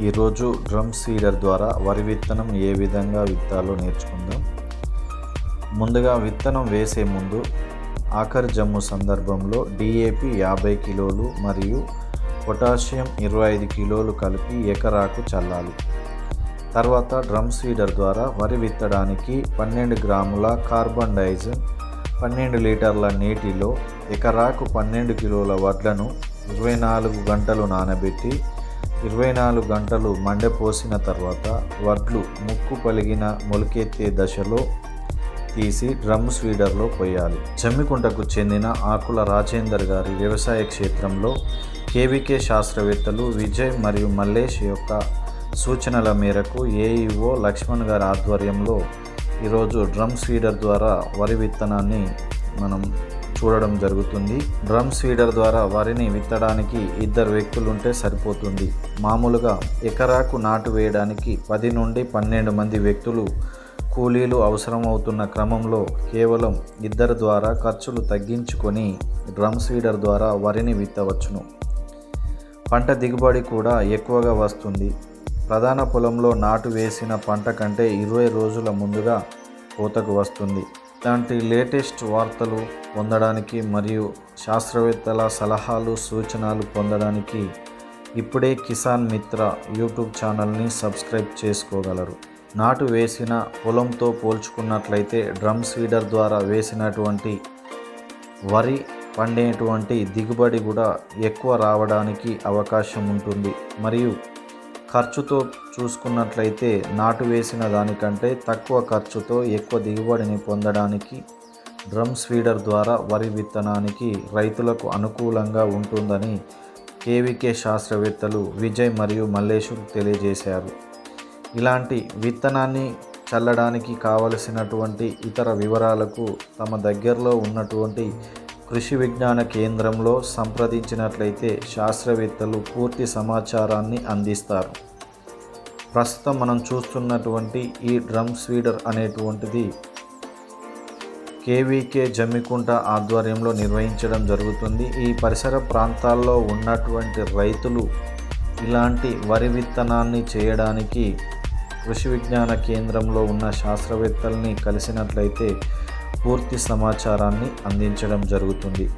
ఈరోజు drum seeder ద్వారా వరి విత్తనం ఏ విధంగా విత్తాలో నేర్చుకుందాం. ముందుగా విత్తనం వేసే ముందు ఆఖరి జమ్ము సందర్భంలో డిఏపి యాభై కిలోలు మరియు పొటాషియం ఇరవై ఐదు కిలోలు కలిపి ఎకరాకు చల్లాలి. తర్వాత డ్రమ్ సీడర్ ద్వారా వరి విత్తడానికి పన్నెండు గ్రాముల కార్బన్ డైజన్ పన్నెండు లీటర్ల నీటిలో ఎకరాకు పన్నెండు కిలోల వడ్లను ఇరవై నాలుగు గంటలు నానబెట్టి ఇరవై నాలుగు గంటలు మండపోసిన తర్వాత వడ్లు ముక్కు పలిగిన మొలకెత్తే దశలో తీసి డ్రమ్ స్వీడర్లో పోయాలి జమ్మికుంటకు చెందిన ఆకుల రాజేందర్ గారి వ్యవసాయ క్షేత్రంలో కేవీకే శాస్త్రవేత్తలు విజయ్ మరియు మల్లేష్ యొక్క సూచనల మేరకు ఏఈఓ లక్ష్మణ్ గారి ఆధ్వర్యంలో ఈరోజు డ్రమ్ స్వీడర్ ద్వారా వరి విత్తనాన్ని మనం చూడడం జరుగుతుంది. డ్రమ్ స్వీడర్ ద్వారా వరిని విత్తడానికి ఇద్దరు వ్యక్తులు ఉంటే సరిపోతుంది. మామూలుగా ఎకరాకు నాటు వేయడానికి పది నుండి పన్నెండు మంది వ్యక్తులు కూలీలు అవసరమవుతున్న క్రమంలో కేవలం ఇద్దరు ద్వారా ఖర్చులు తగ్గించుకొని డ్రమ్ సీడర్ ద్వారా వరిని విత్తవచ్చును. పంట దిగుబడి కూడా ఎక్కువగా వస్తుంది. ప్రధాన పొలంలో నాటు వేసిన పంట కంటే ఇరవై రోజుల ముందుగా కోతకు వస్తుంది. ఇలాంటి లేటెస్ట్ వార్తలు పొందడానికి మరియు శాస్త్రవేత్తల సలహాలు సూచనలు పొందడానికి ఇప్పుడే కిసాన్ మిత్ర యూట్యూబ్ ఛానల్ని సబ్స్క్రైబ్ చేసుకోగలరు. నాటు వేసిన పొలంతో పోల్చుకున్నట్లయితే డ్రమ్ సీడర్ ద్వారా వేసినటువంటి వరి పండేటువంటి దిగుబడి కూడా ఎక్కువ రావడానికి అవకాశం ఉంటుంది. మరియు ఖర్చుతో చూసుకున్నట్లయితే నాటు వేసిన దానికంటే తక్కువ ఖర్చుతో ఎక్కువ దిగుబడిని పొందడానికి డ్రమ్ స్వీడర్ ద్వారా వరి విత్తనానికి రైతులకు అనుకూలంగా ఉంటుందని కేవీకే శాస్త్రవేత్తలు విజయ్ మరియు మల్లేశ్వర్ తెలియజేశారు. ఇలాంటి విత్తనాన్ని చల్లడానికి కావలసినటువంటి ఇతర వివరాలకు తమ దగ్గరలో ఉన్నటువంటి కృషి విజ్ఞాన కేంద్రంలో సంప్రదించినట్లయితే శాస్త్రవేత్తలు పూర్తి సమాచారాన్ని అందిస్తారు. ప్రస్తుతం మనం చూస్తున్నటువంటి ఈ డ్రమ్ స్వీడర్ అనేటువంటిది కేవీకే జమ్మికుంట ఆధ్వర్యంలో నిర్వహించడం జరుగుతుంది. ఈ పరిసర ప్రాంతాల్లో ఉన్నటువంటి రైతులు ఇలాంటి వరి విత్తనాన్ని చేయడానికి కృషి విజ్ఞాన కేంద్రంలో ఉన్న శాస్త్రవేత్తల్ని కలిసినట్లయితే పూర్తి సమాచారాన్ని అందించడం జరుగుతుంది.